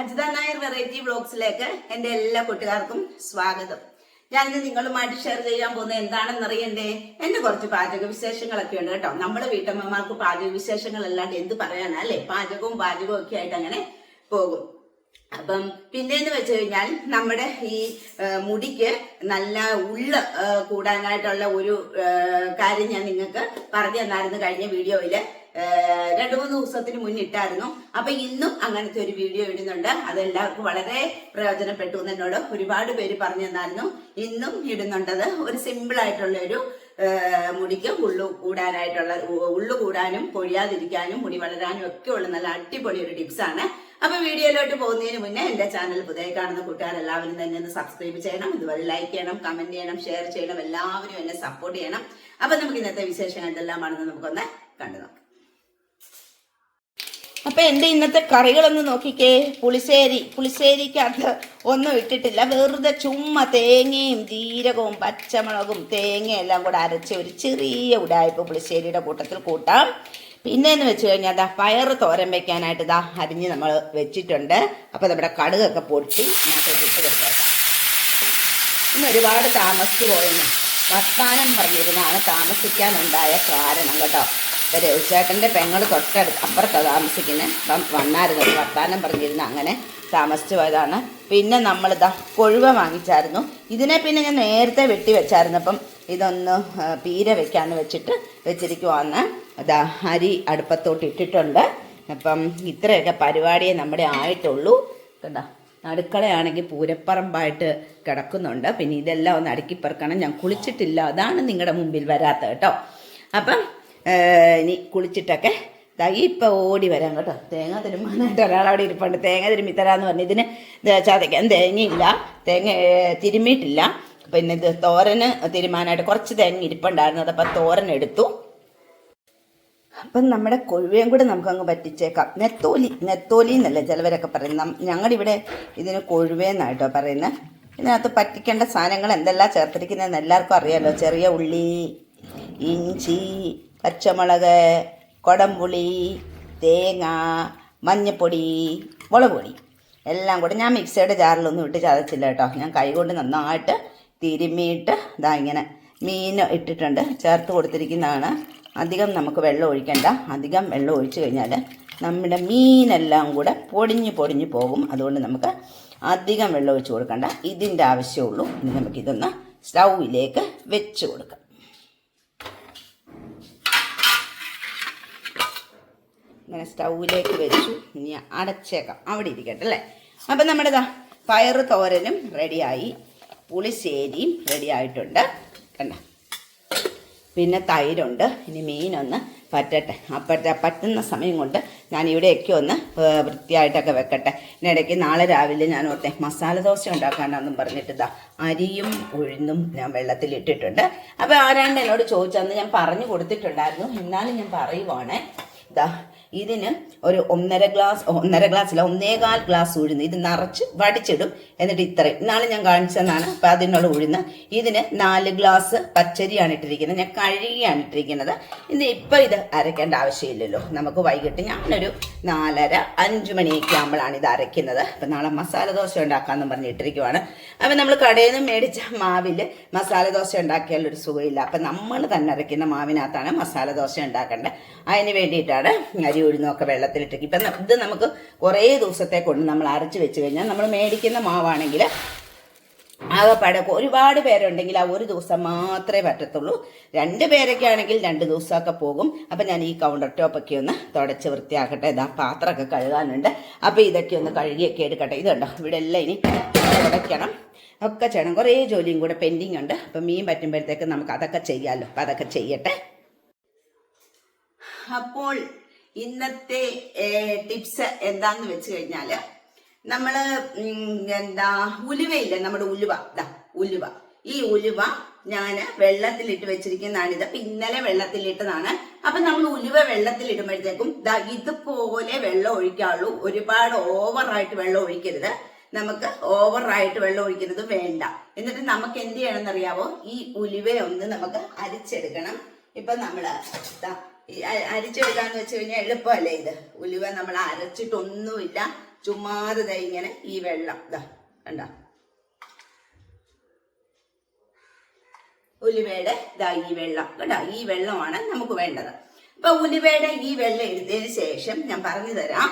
Ajitha Nair variety വ്ളോഗ്സിലേക്ക് എന്റെ എല്ലാ കൂട്ടുകാർക്കും സ്വാഗതം. ഞാൻ നിങ്ങളുമായിട്ട് ഷെയർ ചെയ്യാൻ പോകുന്നത് എന്താണെന്ന് അറിയണ്ടേ എന്റെ കുറച്ച് പാചക വിശേഷങ്ങളൊക്കെ ഉണ്ട് കേട്ടോ. നമ്മുടെ വീട്ടമ്മമാർക്ക് പാചക വിശേഷങ്ങൾ അല്ലാണ്ട് എന്ത് പറയാനാ അല്ലേ? പാചകവും പാചകവും ഒക്കെ ആയിട്ട് അങ്ങനെ പോകും. അപ്പം പിന്നെന്ന് വെച്ച് കഴിഞ്ഞാൽ നമ്മുടെ ഈ മുടിക്ക് നല്ല ഉള്ള കൂടാനായിട്ടുള്ള ഒരു കാര്യം ഞാൻ നിങ്ങൾക്ക് പറഞ്ഞു തന്നായിരുന്നു കഴിഞ്ഞ വീഡിയോയിൽ. രണ്ടു മൂന്ന് ദിവസത്തിന് മുന്നിട്ടായിരുന്നു. അപ്പൊ ഇന്നും അങ്ങനത്തെ ഒരു വീഡിയോ ഇടുന്നുണ്ട്. അതെല്ലാവർക്കും വളരെ പ്രയോജനപ്പെട്ടു എന്ന് എന്നോട് ഒരുപാട് പേര് പറഞ്ഞു തന്നായിരുന്നു. ഇന്നും ഇടുന്നുണ്ടത് ഒരു സിമ്പിൾ ആയിട്ടുള്ള ഒരു മുടിക്ക് ഉള്ളു കൂടാനായിട്ടുള്ള ഉള്ളു കൂടാനും പൊഴിയാതിരിക്കാനും മുടി വളരാനും ഒക്കെ ഉള്ള നല്ല അടിപൊളി ഒരു ടിപ്സാണ് അപ്പൊ വീഡിയോയിലോട്ട് പോകുന്നതിന് മുന്നേ എന്റെ ചാനൽ പുതിയ കാണുന്ന കൂട്ടുകാരെല്ലാവരും തന്നെ ഒന്ന് സബ്സ്ക്രൈബ് ചെയ്യണം. ഇതുപോലെ ലൈക്ക് ചെയ്യണം കമന്റ് ചെയ്യണം ഷെയർ ചെയ്യണം. എല്ലാവരും എന്നെ സപ്പോർട്ട് ചെയ്യണം. അപ്പൊ നമുക്ക് ഇന്നത്തെ വിശേഷങ്ങൾ എന്തെല്ലാമാണെന്ന് നമുക്കൊന്ന് കണ്ടു നോക്കാം. അപ്പൊ എന്റെ ഇന്നത്തെ കറികളൊന്ന് നോക്കിക്കേ. പുളിശ്ശേരി. പുളിശ്ശേരിക്കകത്ത് ഒന്നും ഇട്ടിട്ടില്ല. വെറുതെ ചുമ്മ തേങ്ങയും ജീരകവും പച്ചമുളകും തേങ്ങയും എല്ലാം കൂടെ അരച്ച് ഒരു ചെറിയ ഉടായ്പ പുളിശ്ശേരിയുടെ കൂട്ടത്തിൽ കൂട്ടാം. പിന്നെന്ന് വെച്ച് കഴിഞ്ഞാൽ അതാ പയർ തോരൻ വെക്കാനായിട്ട് ഇതാ അരിഞ്ഞ് നമ്മൾ വെച്ചിട്ടുണ്ട്. അപ്പൊ നമ്മുടെ കടുകൊക്കെ പൊട്ടി ഇട്ട് കൊടുത്തേക്കാം. ഇന്ന് ഒരുപാട് താമസിച്ചു പോയെന്ന് വർത്താനം പറഞ്ഞിരുന്നാണ് താമസിക്കാനുണ്ടായ കാരണം കേട്ടോ. ഇപ്പൊ രവിചേട്ടന്റെ പെങ്ങൾ തൊട്ടടുത്ത് അപ്പുറത്താണ് താമസിക്കുന്നത് അപ്പം വന്നായിരുന്നു ഒരു വർത്താനം പറഞ്ഞിരുന്നു അങ്ങനെ താമസിച്ചു പോയതാണ്. പിന്നെ നമ്മളിതാ കൊഴുവ വാങ്ങിച്ചായിരുന്നു. ഇതിനെ പിന്നെ ഞാൻ നേരത്തെ വെട്ടി വെച്ചായിരുന്നു. അപ്പം ഇതൊന്ന് പീര വെക്കാന്ന് വെച്ചിട്ട് വെച്ചിരിക്കുവാന്ന്. അതാ അരി അടുപ്പത്തോട്ട് ഇട്ടിട്ടുണ്ട്. അപ്പം ഇത്രയൊക്കെ പരിപാടിയെ നമ്മുടെ ആയിട്ടുള്ളൂ. കണ്ടോ? അടുക്കളയാണെങ്കിൽ പൂരപ്പറമ്പായിട്ട് കിടക്കുന്നുണ്ട്. പിന്നെ ഇതെല്ലാം ഒന്ന് അടുക്കിപ്പറക്കണം. ഞാൻ കുളിച്ചിട്ടില്ല. അതാണ് നിങ്ങളുടെ മുമ്പിൽ വരാത്ത കേട്ടോ. അപ്പം ഇനി കുളിച്ചിട്ടൊക്കെ ദാ ഇപ്പം ഓടി വരാം കേട്ടോ. തേങ്ങ തിരുമ്മാനായിട്ട് ഒരാളവിടെ ഇരിപ്പുണ്ട്. തേങ്ങ തിരുമ്മി തരാമെന്ന് പറഞ്ഞു ഇതിന് ചതയ്ക്കാൻ തേങ്ങയില്ല. തേങ്ങ തിരുമ്മിയിട്ടില്ല. പിന്നെ ഇത് തോരന് തിരുമാനായിട്ട് കുറച്ച് തേങ്ങ ഇരിപ്പുണ്ടായിരുന്നു. അപ്പം തോരൻ എടുത്തു. അപ്പം നമ്മുടെ കൊഴുവയും കൂടെ നമുക്കങ്ങ് പറ്റിച്ചേക്കാം. നെത്തോലി നെത്തോലി എന്നല്ലേ ചിലവരൊക്കെ പറയുന്നത്. ഞങ്ങളുടെ ഇവിടെ ഇതിന് കൊഴുവേന്നായിട്ടോ പറയുന്നത്. ഇതിനകത്ത് പറ്റിക്കേണ്ട സാധനങ്ങൾ എന്തെല്ലാം ചേർത്തിരിക്കുന്നതെന്ന് എല്ലാവർക്കും അറിയാമല്ലോ ചെറിയ ഉള്ളി ഇഞ്ചി പച്ചമുളക് കൊടംപുളി തേങ്ങ മഞ്ഞപ്പൊടി മുളക് എല്ലാം കൂടെ ഞാൻ മിക്സിയുടെ ജാറിലൊന്നും ഇട്ട് ചതച്ചില്ല കേട്ടോ. ഞാൻ കൈകൊണ്ട് നന്നായിട്ട് തിരുമ്മിയിട്ട് ഇതാ ഇങ്ങനെ മീൻ ഇട്ടിട്ടുണ്ട്. ചേർത്ത് കൊടുത്തിരിക്കുന്നതാണ്. അധികം നമുക്ക് വെള്ളം ഒഴിക്കണ്ട. അധികം വെള്ളം ഒഴിച്ചു കഴിഞ്ഞാൽ നമ്മുടെ മീനെല്ലാം കൂടെ പൊടിഞ്ഞ് പൊടിഞ്ഞ് പോകും. അതുകൊണ്ട് നമുക്ക് അധികം വെള്ളം ഒഴിച്ച് കൊടുക്കണ്ട. ഇതിന്റെ ആവശ്യമുള്ളൂ. ഇനി നമുക്കിതൊന്ന് സ്റ്റൗവിലേക്ക് വെച്ച് കൊടുക്കാം. ഇങ്ങനെ സ്റ്റൗവിലേക്ക് വെച്ചു. ഇനി അടച്ചേക്കാം. അവിടെ ഇരിക്കട്ടെ അല്ലേ? അപ്പം നമ്മുടെ ദാ പയർ തോരനും റെഡിയായി. പുളിശ്ശേരിയും റെഡി ആയിട്ടുണ്ട് കണ്ട? പിന്നെ തൈരുണ്ട്. ഇനി മീനൊന്ന് പറ്റട്ടെ. അപ്പോഴത്തെ പറ്റുന്ന സമയം കൊണ്ട് ഞാൻ ഇവിടെയൊക്കെ ഒന്ന് വൃത്തിയായിട്ടൊക്കെ വെക്കട്ടെ. ഇതിനിടയ്ക്ക് നാളെ രാവിലെ ഞാൻ ഓർത്തെ മസാല ദോശ ഉണ്ടാക്കാനാണെന്നും പറഞ്ഞിട്ട് ഇതാ അരിയും ഉഴുന്നും ഞാൻ വെള്ളത്തിൽ ഇട്ടിട്ടുണ്ട്. അപ്പോൾ ആരാണ്ട് എന്നോട് ചോദിച്ചന്ന് ഞാൻ പറഞ്ഞു കൊടുത്തിട്ടുണ്ടായിരുന്നു. എന്നാലും ഞാൻ പറയുവാണേ. ഇതാ ഇതിന് ഒരു ഒന്നര ഗ്ലാസ് ഒന്നര ഗ്ലാസ്സില്ല ഒന്നേകാൽ ഗ്ലാസ് ഉഴുന്ന് ഇത് നിറച്ച് വടിച്ചിടും. എന്നിട്ട് ഇത്രയും. ഇന്നാളെ ഞാൻ കാണിച്ചതെന്നാണ്. അപ്പം അതിനുള്ള ഉഴുന്ന്. ഇതിന് നാല് ഗ്ലാസ് പച്ചരിയാണ് ഇട്ടിരിക്കുന്നത്. ഞാൻ കഴുകിയാണ് ഇട്ടിരിക്കുന്നത്. ഇന്ന് ഇപ്പം ഇത് അരയ്ക്കേണ്ട ആവശ്യമില്ലല്ലോ. നമുക്ക് വൈകിട്ട് ഞാനൊരു നാലര അഞ്ച് മണിയൊക്കെ ആകുമ്പോഴാണ് ഇത് അരയ്ക്കുന്നത്. അപ്പം നാളെ മസാല ദോശ ഉണ്ടാക്കാമെന്ന് പറഞ്ഞിട്ടിരിക്കുവാണ് അപ്പം നമ്മൾ കടയിൽ നിന്ന് മേടിച്ച മാവിൽ മസാല ദോശ ഉണ്ടാക്കിയാൽ ഒരു സുഖമില്ല. അപ്പം നമ്മൾ തന്നെ അരയ്ക്കുന്ന മാവിനകത്താണ് മസാല ദോശ ഉണ്ടാക്കേണ്ടത്. അതിന് വേണ്ടിയിട്ടാണ് അരി ഉഴുന്നൊക്കെ വെള്ളത്തിലിട്ട് ഇപ്പം ഇത് നമുക്ക് കുറേ ദിവസത്തെ കൊണ്ട് നമ്മൾ അരച്ച് വെച്ച് കഴിഞ്ഞാൽ നമ്മൾ മേടിക്കുന്ന മാവാണെങ്കിൽ ആകെപ്പാടെ ഒരുപാട് പേരുണ്ടെങ്കിൽ ആ ഒരു ദിവസം മാത്രമേ പറ്റത്തുള്ളൂ. രണ്ട് പേരൊക്കെ ആണെങ്കിൽ രണ്ട് ദിവസമൊക്കെ പോകും. അപ്പം ഞാൻ ഈ കൗണ്ടർ ടോപ്പൊക്കെ ഒന്ന് തുടച്ച് വൃത്തിയാക്കട്ടെ. ഇതാ പാത്രമൊക്കെ കഴുകാനുണ്ട്. അപ്പം ഇതൊക്കെ ഒന്ന് കഴുകിയൊക്കെ എടുക്കട്ടെ. ഇതുണ്ടോ? ഇവിടെ എല്ലാം ഇനി തുടയ്ക്കണം. ഒക്കെ ചെയ്യണം. കുറേ ജോലിയും കൂടെ പെൻഡിങ് ഉണ്ട്. അപ്പം മീൻ പറ്റുമ്പോഴത്തേക്ക് നമുക്ക് അതൊക്കെ ചെയ്യാമല്ലോ അപ്പം അതൊക്കെ ചെയ്യട്ടെ. അപ്പോൾ ഇന്നത്തെ ടിപ്സ് എന്താന്ന് വെച്ച് കഴിഞ്ഞാൽ നമ്മൾ എന്താ ഉലുവയില്ലേ നമ്മുടെ ഉലുവ ദാ ഉലുവ. ഈ ഉലുവ ഞാൻ വെള്ളത്തിലിട്ട് വെച്ചിരിക്കുന്നതാണ് ഇത്. ഇന്നലെ വെള്ളത്തിലിട്ടതാണ്. അപ്പൊ നമ്മൾ ഉലുവ വെള്ളത്തിലിടുമ്പോഴത്തേക്കും ദാ ഇതുപോലെ വെള്ളം ഒഴിക്കാവുള്ളൂ. ഒരുപാട് ഓവറായിട്ട് വെള്ളം ഒഴിക്കരുത്. നമുക്ക് ഓവറായിട്ട് വെള്ളം ഒഴിക്കുന്നത് വേണ്ട. എന്നിട്ട് നമുക്ക് എന്ത് ചെയ്യണം എന്നറിയാവോ ഈ ഉലുവ ഒന്ന് നമുക്ക് അരിച്ചെടുക്കണം. ഇപ്പൊ നമ്മൾ അരിച്ചെടുക്കാന്ന് വെച്ച് കഴിഞ്ഞാൽ എളുപ്പമല്ലേ ഇത്? ഉലുവ നമ്മൾ അരച്ചിട്ടൊന്നുമില്ല. ചുമ്മാതെ ഇങ്ങനെ ഈ വെള്ളം ഇതാ കണ്ട. ഉലുവയുടെ ഇതാ ഈ വെള്ളം കേട്ടോ ഈ വെള്ളമാണ് നമുക്ക് വേണ്ടത്. അപ്പൊ ഉലുവയുടെ ഈ വെള്ളം എടുത്തതിന് ശേഷം ഞാൻ പറഞ്ഞു തരാം.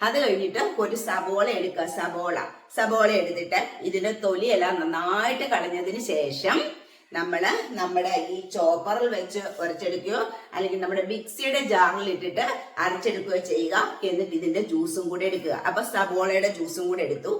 അത് കഴിഞ്ഞിട്ട് ഒരു സബോള എടുക്കുക സബോള. സബോള എടുത്തിട്ട് ഇതിന്റെ തൊലിയെല്ലാം നന്നായിട്ട് കളഞ്ഞതിന് ശേഷം നമ്മൾ നമ്മുടെ ഈ ചോപ്പറിൽ വെച്ച് ഉരച്ചെടുക്കുകയോ അല്ലെങ്കിൽ നമ്മുടെ മിക്സിയുടെ ജാറിൽ ഇട്ടിട്ട് അരച്ചെടുക്കുകയോ ചെയ്യുക. എന്നിട്ട് ഇതിന്റെ ജ്യൂസും കൂടെ എടുക്കുക. അപ്പൊ സബോളയുടെ ജ്യൂസും കൂടെ എടുത്തു.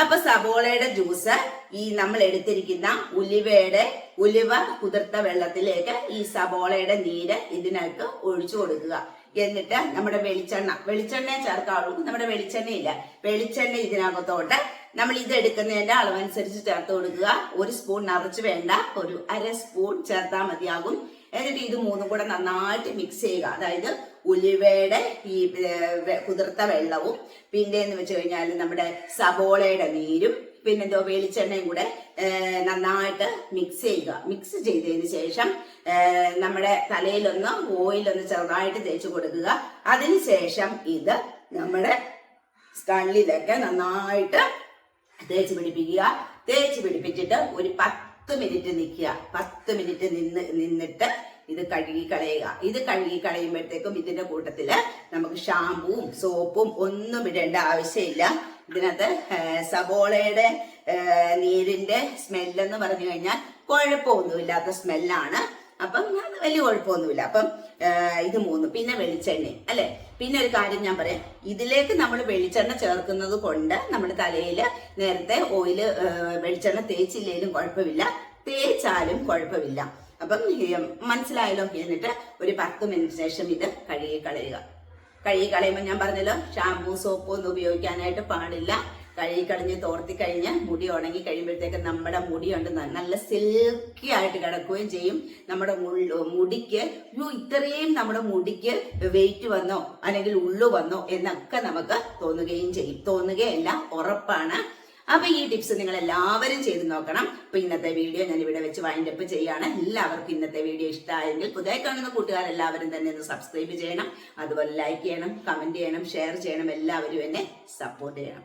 അപ്പൊ സബോളയുടെ ജ്യൂസ് ഈ നമ്മൾ എടുത്തിരിക്കുന്ന ഉലുവയുടെ ഉലുവ കുതിർത്ത വെള്ളത്തിലേക്ക് ഈ സബോളയുടെ നീര് ഇതിനകത്ത് ഒഴിച്ചു കൊടുക്കുക. എന്നിട്ട് നമ്മുടെ വെളിച്ചെണ്ണ വെളിച്ചെണ്ണയെ ചേർക്കാവുള്ളൂ നമ്മുടെ വെളിച്ചെണ്ണയില്ല. വെളിച്ചെണ്ണ ഇതിനകത്തോട്ട് നമ്മൾ ഇത് എടുക്കുന്നതിന്റെ അളവനുസരിച്ച് ചേർത്ത് കൊടുക്കുക. ഒരു സ്പൂൺ നിറച്ച് വേണ്ട. ഒരു അര സ്പൂൺ ചേർത്താൽ മതിയാകും. എന്നിട്ട് ഇത് മൂന്നും കൂടെ നന്നായിട്ട് മിക്സ് ചെയ്യുക. അതായത് ഉലുവയുടെ ഈ കുതിർത്ത വെള്ളവും പിന്നെ എന്ന് വെച്ച് കഴിഞ്ഞാൽ നമ്മുടെ സബോളയുടെ നീരും പിന്നെന്തോ വെളിച്ചെണ്ണയും കൂടെ നന്നായിട്ട് മിക്സ് ചെയ്യുക. മിക്സ് ചെയ്തതിന് ശേഷം നമ്മുടെ തലയിലൊന്ന് ഓയിലൊന്ന് ചെറുതായിട്ട് തേച്ച് കൊടുക്കുക. അതിനുശേഷം ഇത് നമ്മുടെ സ്കള്ളിലൊക്കെ നന്നായിട്ട് തേച്ച് പിടിപ്പിക്കുക. തേച്ച് പിടിപ്പിച്ചിട്ട് ഒരു പത്ത് മിനിറ്റ് നിൽക്കുക. പത്ത് മിനിറ്റ് നിന്ന് നിന്നിട്ട് ഇത് കഴുകി കളയുക. ഇത് കഴുകി കളയുമ്പോഴത്തേക്കും ഇതിന്റെ കൂട്ടത്തിൽ നമുക്ക് ഷാമ്പുവും സോപ്പും ഒന്നും ഇടേണ്ട ആവശ്യമില്ല. ഇതിനകത്ത് സബോളയുടെ നീരിന്റെ സ്മെല്ലെന്ന് പറഞ്ഞു കഴിഞ്ഞാൽ കുഴപ്പമൊന്നുമില്ലാത്ത സ്മെല്ലാണ്. അപ്പം വലിയ കുഴപ്പമൊന്നുമില്ല. അപ്പം ഇത് മൂന്ന് പിന്നെ വെളിച്ചെണ്ണ അല്ലെ? പിന്നെ ഒരു കാര്യം ഞാൻ പറയാം. ഇതിലേക്ക് നമ്മൾ വെളിച്ചെണ്ണ ചേർക്കുന്നത് കൊണ്ട് നമ്മുടെ തലയിൽ നേരത്തെ ഓയിൽ വെളിച്ചെണ്ണ തേച്ചില്ലേലും കുഴപ്പമില്ല. തേച്ചാലും കുഴപ്പമില്ല. അപ്പം മനസ്സിലായല്ലോ? എന്നിട്ട് ഒരു പത്ത് മിനിറ്റ് ശേഷം ഇത് കഴുകി കളയുക. കഴുകി കളയുമ്പോൾ ഞാൻ പറഞ്ഞല്ലോ ഷാമ്പൂ സോപ്പ് ഒന്നും ഉപയോഗിക്കാനായിട്ട് പാടില്ല. കഴുകി കളഞ്ഞ് തോർത്തി കഴിഞ്ഞ് മുടി ഉണങ്ങി കഴിയുമ്പോഴത്തേക്ക് നമ്മുടെ മുടിയുണ്ട് ഉണ്ട് നല്ല സിൽക്കി ആയിട്ട് കിടക്കുകയും ചെയ്യും. നമ്മുടെ മുടിക്ക് ഇത്രയും നമ്മുടെ മുടിക്ക് വെയിറ്റ് വന്നോ അല്ലെങ്കിൽ ഉള്ളു വന്നോ എന്നൊക്കെ നമുക്ക് തോന്നുകയും ചെയ്യും. തോന്നുകയല്ല ഉറപ്പാണ്. അപ്പൊ ഈ ടിപ്സ് നിങ്ങൾ എല്ലാവരും ചെയ്ത് നോക്കണം. അപ്പൊ ഇന്നത്തെ വീഡിയോ ഞാൻ ഇവിടെ വെച്ച് വൈൻഡ് അപ്പ് ചെയ്യാണ്. എല്ലാവർക്കും ഇന്നത്തെ വീഡിയോ ഇഷ്ടമായെങ്കിൽ പുതിയ കാണുന്ന കൂട്ടുകാർ എല്ലാവരും തന്നെ ഒന്ന് സബ്സ്ക്രൈബ് ചെയ്യണം. അതുപോലെ ലൈക്ക് ചെയ്യണം കമന്റ് ചെയ്യണം ഷെയർ ചെയ്യണം. എല്ലാവരും എന്നെ സപ്പോർട്ട് ചെയ്യണം.